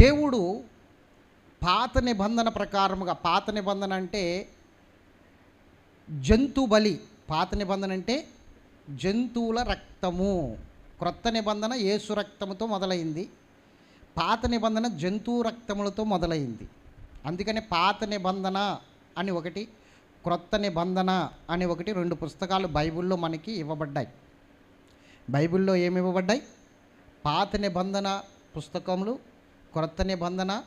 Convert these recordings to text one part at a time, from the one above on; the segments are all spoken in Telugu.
దేవుడు పాత నిబంధన ప్రకారముగా పాత నిబంధన అంటే జంతు బలి పాత నిబంధన అంటే జంతువుల రక్తము. క్రొత్త నిబంధన యేసు రక్తముతో మొదలైంది. పాత నిబంధన జంతువు రక్తములతో మొదలైంది. అందుకని పాత నిబంధన అని ఒకటి క్రొత్త నిబంధన అని ఒకటి రెండు పుస్తకాలు బైబిల్లో మనకి ఇవ్వబడ్డాయి. బైబిల్లో ఏమి ఇవ్వబడ్డాయి? పాత నిబంధన పుస్తకములు క్రొత్త నిబంధన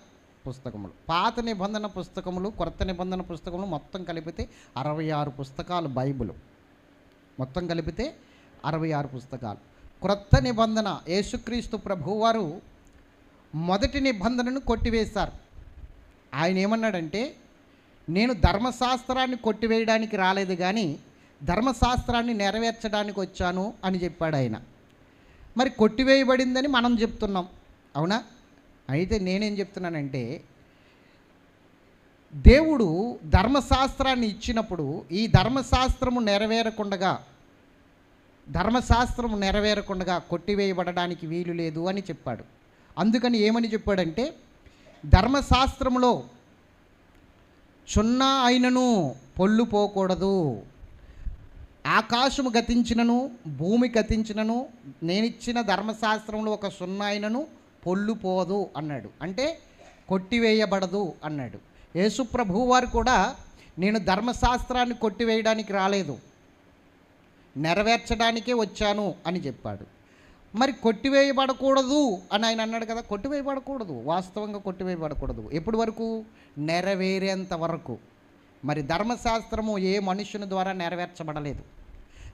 పుస్తకములు. పాత నిబంధన పుస్తకములు క్రొత్త నిబంధన పుస్తకములు మొత్తం కలిపితే అరవై ఆరు పుస్తకాలు బైబిల్. మొత్తం కలిపితే అరవై ఆరు పుస్తకాలు. క్రొత్త నిబంధన యేసుక్రీస్తు ప్రభువారు మొదటి నిబంధనను కొట్టివేశారు. ఆయన ఏమన్నాడంటే నేను ధర్మశాస్త్రాన్ని కొట్టివేయడానికి రాలేదు కానీ ధర్మశాస్త్రాన్ని నెరవేర్చడానికి వచ్చాను అని చెప్పాడు ఆయన. మరి కొట్టివేయబడిందని మనం చెప్తున్నాం. అవునా? అయితే నేనేం చెప్తున్నానంటే దేవుడు ధర్మశాస్త్రాన్ని ఇచ్చినప్పుడు ఈ ధర్మశాస్త్రము నెరవేరకుండగా ధర్మశాస్త్రము నెరవేరకుండగా కొట్టివేయబడడానికి వీలు లేదు అని చెప్పాడు. అందుకని ఏమని చెప్పాడంటే ధర్మశాస్త్రములో చున్నా అయినను పొల్లు పోకూడదు. ఆకాశము గతించినను భూమి గతించినను నేనిచ్చిన ధర్మశాస్త్రంలో ఒక సున్నా అయినను పొల్లు పోదు అన్నాడు. అంటే కొట్టివేయబడదు అన్నాడు. యేసుప్రభు వారు కూడా నేను ధర్మశాస్త్రాన్ని కొట్టివేయడానికి రాలేదు. నెరవేర్చడానికే వచ్చాను అని చెప్పాడు. మరి కొట్టివేయబడకూడదు అని ఆయన అన్నాడు కదా కొట్టివేయబడకూడదు. వాస్తవంగా కొట్టివేయబడకూడదు. ఎప్పటి వరకు? నెరవేరేంత వరకు. మరి ధర్మశాస్త్రము ఏ మనుషుని ద్వారా నెరవేర్చబడలేదు.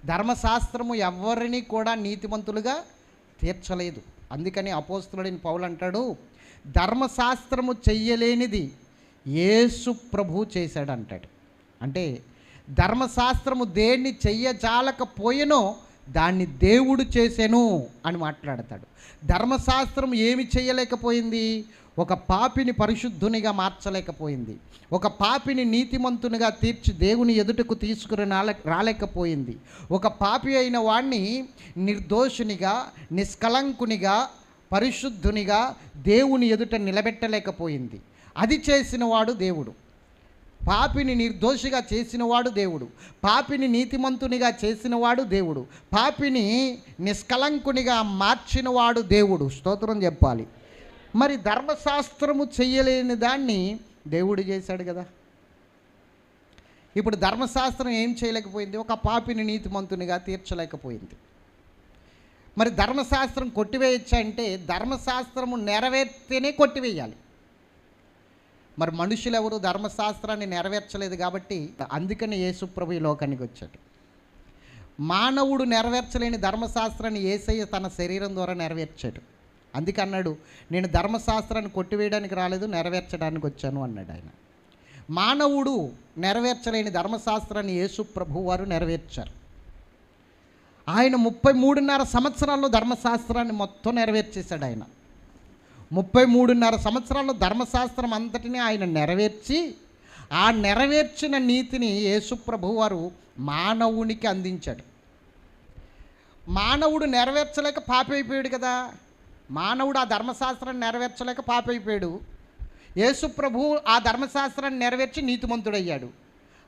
ధర్మశాస్త్రము ఎవరిని కూడా నీతిమంతులుగా తీర్చలేదు. అందుకని అపోస్తుడైన పౌలు అంటాడు ధర్మశాస్త్రము చెయ్యలేనిది యేసు ప్రభు చేశాడు అంటాడు అంటే ధర్మశాస్త్రము దేన్ని చెయ్యజాలకపోయినో దాన్ని దేవుడు చేసెను అని మాట్లాడతాడు. ధర్మశాస్త్రం ఏమి చేయలేకపోయింది? ఒక పాపిని పరిశుద్ధునిగా మార్చలేకపోయింది. ఒక పాపిని నీతిమంతునిగా తీర్చి దేవుని ఎదుటకు తీసుకుని రాలే రాలేకపోయింది. ఒక పాపి అయిన వాణ్ణి నిర్దోషునిగా నిష్కలంకునిగా పరిశుద్ధునిగా దేవుని ఎదుట నిలబెట్టలేకపోయింది. అది చేసినవాడు దేవుడు. పాపిని నిర్దోషిగా చేసినవాడు దేవుడు. పాపిని నీతిమంతునిగా చేసినవాడు దేవుడు. పాపిని నిష్కలంకునిగా మార్చినవాడు దేవుడు. స్తోత్రం చెప్పాలి. మరి ధర్మశాస్త్రము చెయ్యలేని దాన్ని దేవుడు చేశాడు కదా. ఇప్పుడు ధర్మశాస్త్రం ఏం చేయలేకపోయింది? ఒక పాపిని నీతిమంతునిగా తీర్చలేకపోయింది. మరి ధర్మశాస్త్రం కొట్టివేయచ్చు అంటే ధర్మశాస్త్రము నెరవేర్తేనే కొట్టివేయాలి. మరి మనుషులు ఎవరు ధర్మశాస్త్రాన్ని నెరవేర్చలేదు కాబట్టి అందుకని యేసుప్రభు ఈ లోకానికి వచ్చాడు. మానవుడు నెరవేర్చలేని ధర్మశాస్త్రాన్ని ఏసయ్య తన శరీరం ద్వారా నెరవేర్చాడు. అందుకే అన్నాడు నేను ధర్మశాస్త్రాన్ని కొట్టివేయడానికి రాలేదు నెరవేర్చడానికి వచ్చాను అన్నాడు ఆయన. మానవుడు నెరవేర్చలేని ధర్మశాస్త్రాన్ని యేసు ప్రభు వారు నెరవేర్చారు. ఆయన ముప్పై మూడున్నర సంవత్సరాల్లో ధర్మశాస్త్రాన్ని మొత్తం నెరవేర్చేశాడు ఆయన. ముప్పై మూడున్నర సంవత్సరాల్లో ధర్మశాస్త్రం అంతటిని ఆయన నెరవేర్చి ఆ నెరవేర్చిన నీతిని యేసుప్రభు వారు మానవునికి అందించాడు. మానవుడు నెరవేర్చలేక పాపి అయిపోయాడు కదా. మానవుడు ఆ ధర్మశాస్త్రాన్ని నెరవేర్చలేక పాపి అయిపోయాడు. యేసుప్రభు ఆ ధర్మశాస్త్రాన్ని నెరవేర్చి నీతిమంతుడయ్యాడు.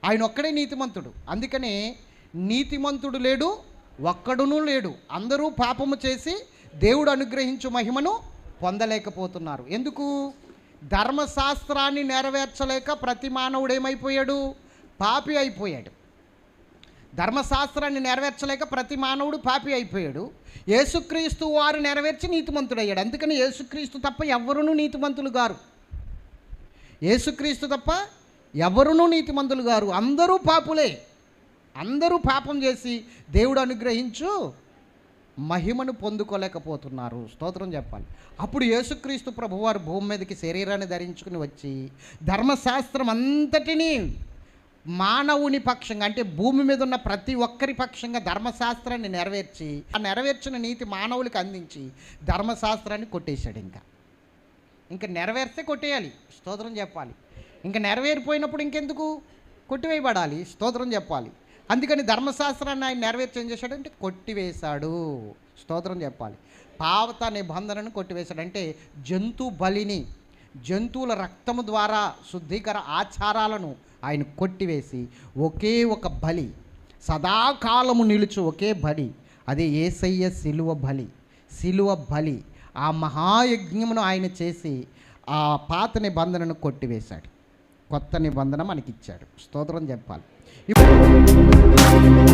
ఆయన ఒక్కడే నీతిమంతుడు. అందుకనే నీతిమంతుడు లేడు ఒక్కడునూ లేడు. అందరూ పాపము చేసి దేవుడు అనుగ్రహించు మహిమను పొందలేకపోతున్నారు. ఎందుకు? ధర్మశాస్త్రాన్ని నెరవేర్చలేక ప్రతి మానవుడు ఏమైపోయాడు? పాపి అయిపోయాడు. ధర్మశాస్త్రాన్ని నెరవేర్చలేక ప్రతి మానవుడు పాపి అయిపోయాడు. యేసుక్రీస్తు వారు నెరవేర్చి నీతిమంతుడయ్యాడు. అందుకని యేసుక్రీస్తు తప్ప ఎవరునూ నీతిమంతులు గారు. యేసుక్రీస్తు తప్ప ఎవరునూ నీతిమంతులు గారు. అందరూ పాపులే. అందరూ పాపం చేసి దేవుడు అనుగ్రహించు. మహిమను పొందుకోలేకపోతున్నారు. స్తోత్రం చెప్పాలి. అప్పుడు యేసుక్రీస్తు ప్రభువారు భూమి మీదకి శరీరాన్ని ధరించుకుని వచ్చి ధర్మశాస్త్రం అంతటినీ మానవుని పక్షంగా అంటే భూమి మీద ఉన్న ప్రతి ఒక్కరి పక్షంగా ధర్మశాస్త్రాన్ని నెరవేర్చి ఆ నెరవేర్చిన నీతి మానవులకు అందించి ధర్మశాస్త్రాన్ని కొట్టేశాడు ఇంకా. ఇంకా నెరవేర్తే కొట్టేయాలి. స్తోత్రం చెప్పాలి. ఇంకా నెరవేరిపోయినప్పుడు ఇంకెందుకు? కొట్టివేయబడాలి. స్తోత్రం చెప్పాలి. అందుకని ధర్మశాస్త్రాన్ని ఆయన నెరవేర్చి ఏం చేశాడంటే కొట్టివేశాడు. స్తోత్రం చెప్పాలి. పావత నిబంధనను కొట్టివేశాడు. అంటే జంతు బలిని జంతువుల రక్తము ద్వారా శుద్ధీకర ఆచారాలను ఆయన కొట్టివేసి ఒకే ఒక బలి సదాకాలము నిలుచు ఒకే బలి అదే ఏసయ్య శిలువ బలి శిలువ బలి ఆ మహాయజ్ఞమును ఆయన చేసి ఆ పాత నిబంధనను కొట్టివేశాడు. కొత్త నిబంధన మనకిచ్చాడు. స్తోత్రం చెప్పాలి ఇప్పుడు